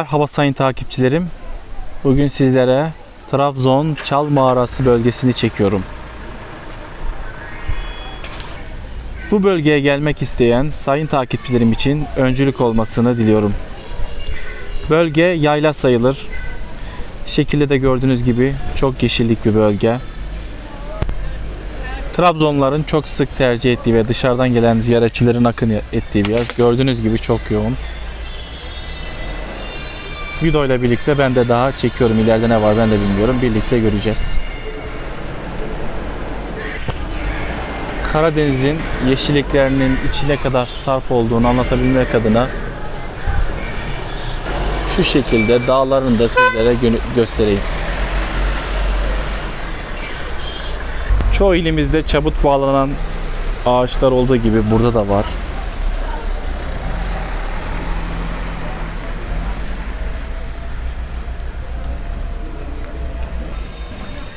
Merhaba sayın takipçilerim. Bugün sizlere Trabzon Çal Mağarası bölgesini çekiyorum. Bu bölgeye gelmek isteyen sayın takipçilerim için öncülük olmasını diliyorum. Bölge yayla sayılır. Şekilde de gördüğünüz gibi çok yeşillik bir bölge. Trabzonların çok sık tercih ettiği ve dışarıdan gelen ziyaretçilerin akın ettiği bir yer. Gördüğünüz gibi çok yoğun. Video ile birlikte ben de daha çekiyorum. İleride ne var ben de bilmiyorum. Birlikte göreceğiz. Karadeniz'in yeşilliklerinin içine kadar sarf olduğunu anlatabilmek adına şu şekilde dağlarını da sizlere gö- göstereyim. Çoğu ilimizde çabuk bağlanan ağaçlar olduğu gibi burada da var.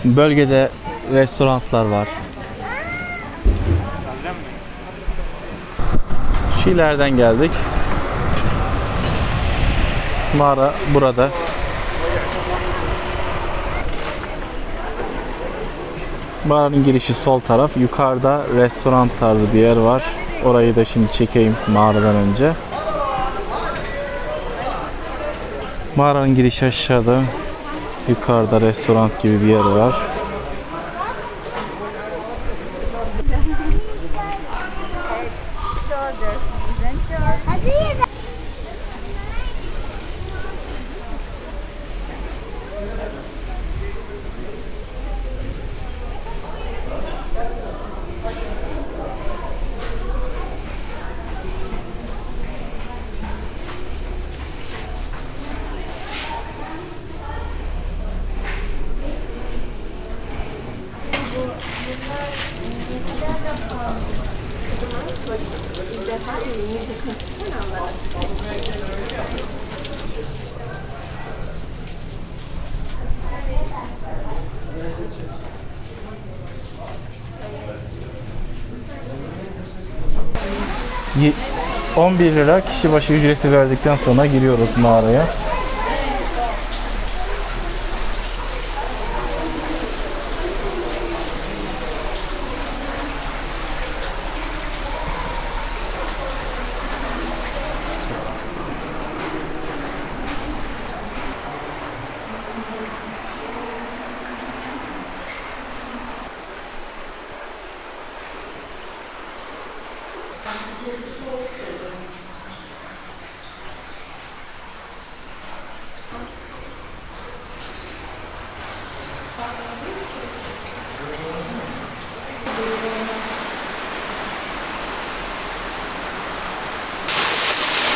Bölgede restoranlar var. Şu ileriden geldik. Mağara burada. Mağaranın girişi sol taraf. Yukarıda restoran tarzı bir yer var. Orayı da şimdi çekeyim mağaradan önce. Mağaranın girişi aşağıda. Yukarıda restoran gibi bir yer var. Ye- 11 lira kişi başı ücreti verdikten sonra giriyoruz mağaraya.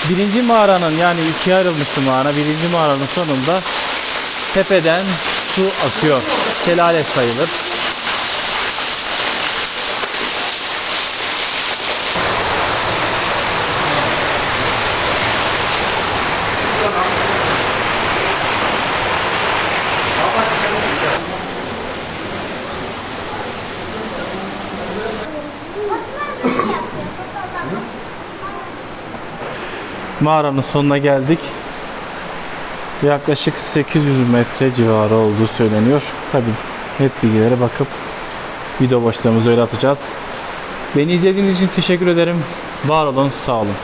Birinci mağaranın yani ikiye ayrılmıştı mağara. Birinci mağaranın sonunda tepeden su akıyor. Şelale sayılır. Mağaranın sonuna geldik. Yaklaşık 800 metre civarı olduğu söyleniyor. Tabi net bilgilere bakıp video başlığımızı öyle atacağız. Beni izlediğiniz için teşekkür ederim. Var olun, sağ olun.